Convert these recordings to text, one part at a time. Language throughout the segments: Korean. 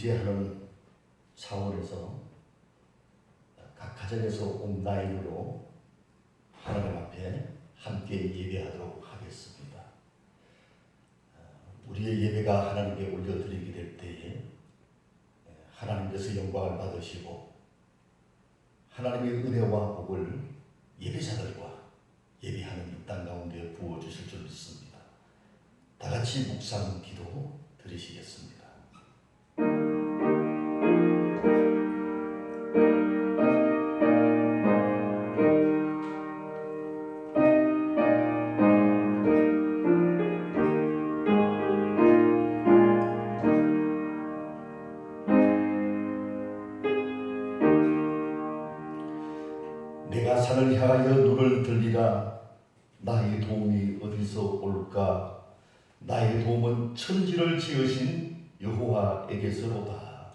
방지하는 차원에서 각 가정에서 온라인으로 하나님 앞에 함께 예배하도록 하겠습니다. 어, 우리의 예배가 하나님께 올려드리게 될 때에 하나님께서 영광을 받으시고 하나님의 은혜와 복을 예배자들과 예배하는 이 땅 가운데 부어주실 줄 믿습니다. 다 같이 묵상 기도 드리시겠습니다. 산을 향하여 눈을 들리라. 나의 도움이 어디서 올까? 나의 도움은 천지를 지으신 여호와에게서로다.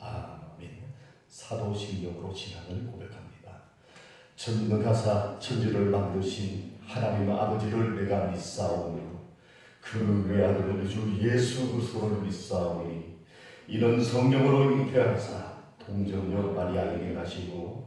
아멘. 사도신경으로 신앙을 고백합니다. 전능하사 천지를 만드신 하나님 아버지를 내가 믿사오며 그 외아들 우리 주 예수 그리스도를 믿사오니 이는 성령으로 잉태하사 동정녀 마리아에게 가시고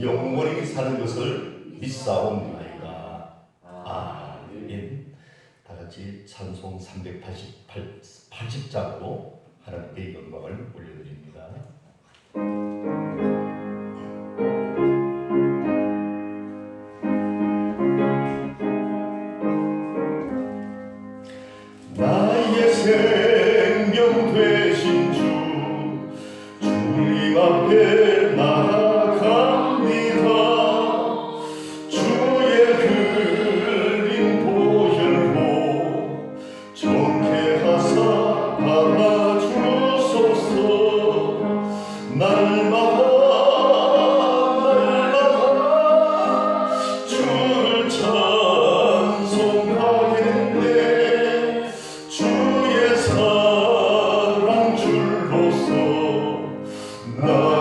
영원히 사는 것을 믿사옵나이다. 아멘. 다 같이 찬송 388 80장으로 하나님께 영광을 올려드립니다. 나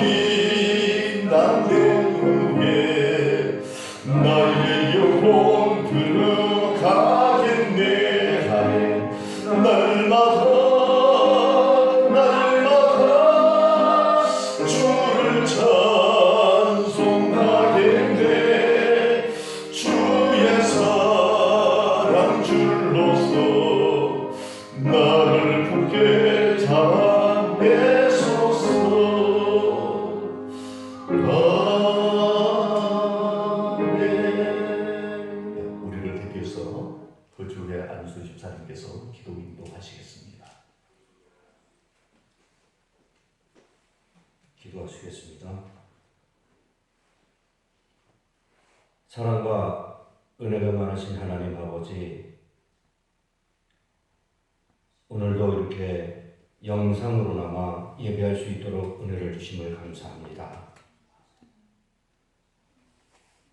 aqui. 기도 인도하시겠습니다 기도하시겠습니다. 사랑과 은혜가 많으신 하나님 아버지, 오늘도 이렇게 영상으로나마 예배할 수 있도록 은혜를 주심을 감사합니다.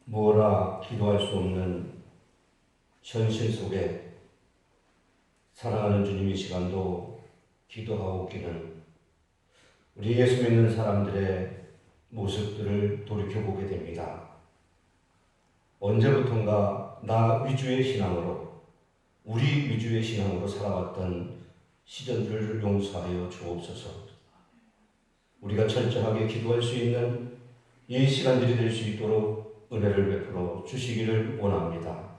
뭐라 기도할 수 없는 현실 속에 사랑하는 주님의 시간도 기도하고 웃기는 우리 예수 믿는 사람들의 모습들을 돌이켜보게 됩니다. 언제부턴가 나 위주의 신앙으로, 우리 위주의 신앙으로 살아왔던 시전들을 용서하여 주옵소서. 우리가 철저하게 기도할 수 있는 이 시간들이 될 수 있도록 은혜를 베풀어 주시기를 원합니다.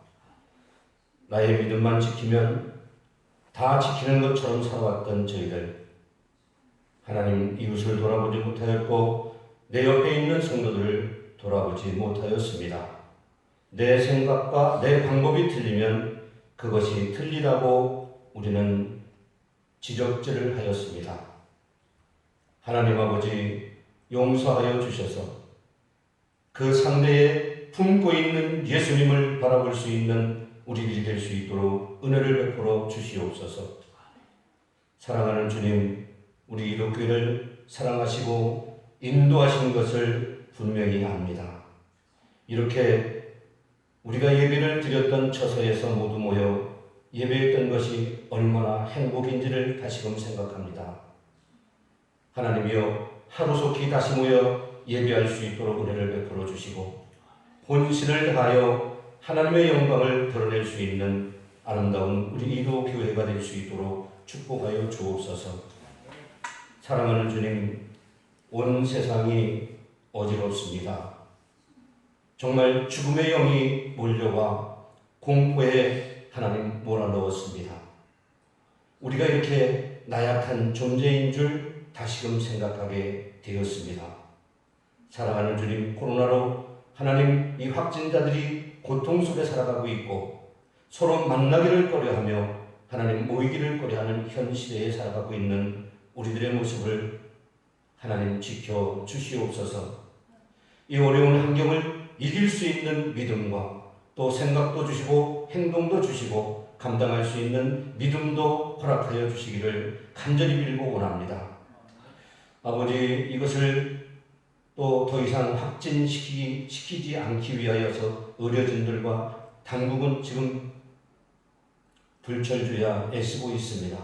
나의 믿음만 지키면 다 지키는 것처럼 살아왔던 저희들, 하나님 이웃을 돌아보지 못하였고, 내 옆에 있는 성도들을 돌아보지 못하였습니다. 내 생각과 내 방법이 틀리면 그것이 틀리다고 우리는 지적질을 하였습니다. 하나님 아버지 용서하여 주셔서 그 상대에 품고 있는 예수님을 바라볼 수 있는 우리들이 될 수 있도록 은혜를 베풀어 주시옵소서. 사랑하는 주님, 우리 이독교를 사랑하시고 인도하신 것을 분명히 압니다. 이렇게 우리가 예배를 드렸던 처소에서 모두 모여 예배했던 것이 얼마나 행복인지를 다시금 생각합니다. 하나님이여 하루속히 다시 모여 예배할 수 있도록 은혜를 베풀어 주시고 본신을 다하여 하나님의 영광을 드러낼 수 있는 아름다운 우리 이도 교회가 될 수 있도록 축복하여 주옵소서. 사랑하는 주님, 온 세상이 어지럽습니다. 정말 죽음의 영이 몰려와 공포에 하나님 몰아넣었습니다. 우리가 이렇게 나약한 존재인 줄 다시금 생각하게 되었습니다. 사랑하는 주님, 코로나로 하나님 이 확진자들이 고통 속에 살아가고 있고 서로 만나기를 꺼려하며 하나님 모이기를 꺼려하는 현 시대에 살아가고 있는 우리들의 모습을 하나님 지켜 주시옵소서. 이 어려운 환경을 이길 수 있는 믿음과 또 생각도 주시고 행동도 주시고 감당할 수 있는 믿음도 허락하여 주시기를 간절히 빌고 원합니다. 아버지 이것을 또 더 이상 확진시키기 시키지 않기 위하여서 의료진들과 당국은 지금 불철주야 애쓰고 있습니다.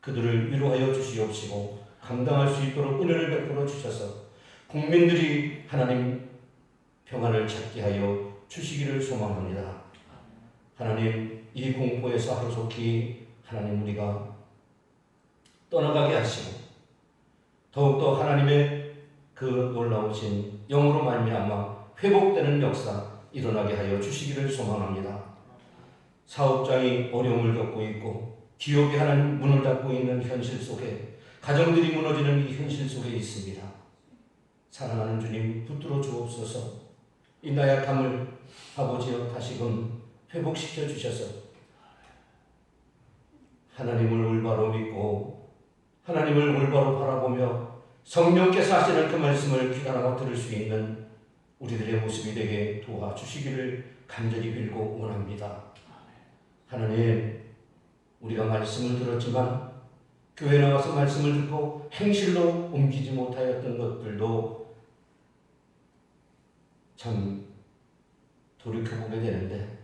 그들을 위로하여 주시옵시고 감당할 수 있도록 은혜를 베풀어 주셔서 국민들이 하나님 평안을 찾게 하여 주시기를 소망합니다. 하나님 이 공포에서 하루속히 하나님 우리가 떠나가게 하시고 더욱더 하나님의 그 놀라우신 영으로 말미암아 회복되는 역사 일어나게 하여 주시기를 소망합니다. 사업장이 어려움을 겪고 있고 기업이 하나님 문을 닫고 있는 현실 속에 가정들이 무너지는 이 현실 속에 있습니다. 사랑하는 주님 붙들어 주옵소서. 이 나약함을 아버지여 다시금 회복시켜 주셔서 하나님을 올바로 믿고 하나님을 올바로 바라보며 성령께서 하시는 그 말씀을 귀담아 들을 수 있는 우리들의 모습이 되게 도와주시기를 간절히 빌고 원합니다. 하나님, 우리가 말씀을 들었지만 교회 나와서 말씀을 듣고 행실로 옮기지 못하였던 것들도 참 돌이켜보게 되는데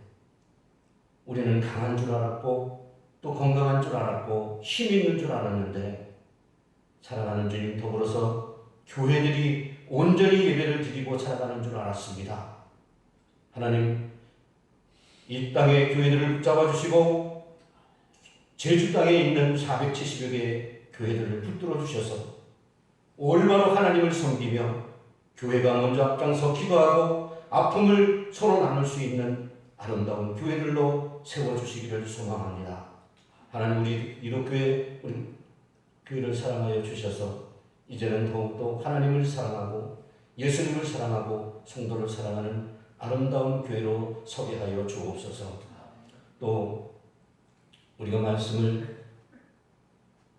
우리는 강한 줄 알았고 또 건강한 줄 알았고 힘 있는 줄 알았는데 주님 더불어서 교회들이 온전히 예배를 드리고 살아가는 줄 알았습니다. 하나님 이 땅의 교회들을 붙잡아 주시고 제주 땅에 있는 470여 개의 교회들을 붙들어 주셔서 올바로 하나님을 섬기며 교회가 먼저 앞장서 기도하고 아픔을 서로 나눌 수 있는 아름다운 교회들로 세워주시기를 소망합니다. 하나님 우리 이도교회 우리 교회를 사랑하여 주셔서 이제는 더욱더 하나님을 사랑하고 예수님을 사랑하고 성도를 사랑하는 아름다운 교회로 서게 하여 주옵소서. 또 우리가 말씀을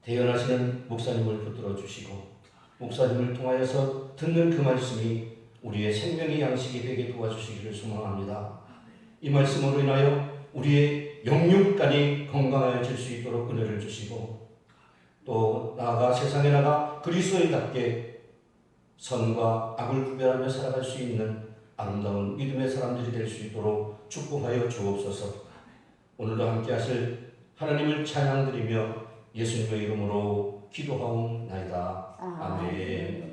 대연하시는 목사님을 붙들어 주시고 목사님을 통하여서 듣는 그 말씀이 우리의 생명의 양식이 되게 도와주시기를 소망합니다. 이 말씀으로 인하여 우리의 영육간이 건강해질 수 있도록 은혜를 주시고 또 나아가 세상에 나가 그리스도인답게 선과 악을 구별하며 살아갈 수 있는 아름다운 믿음의 사람들이 될 수 있도록 축복하여 주옵소서. 오늘도 함께 하실 하나님을 찬양드리며 예수님의 이름으로 기도하옵나이다. 아멘.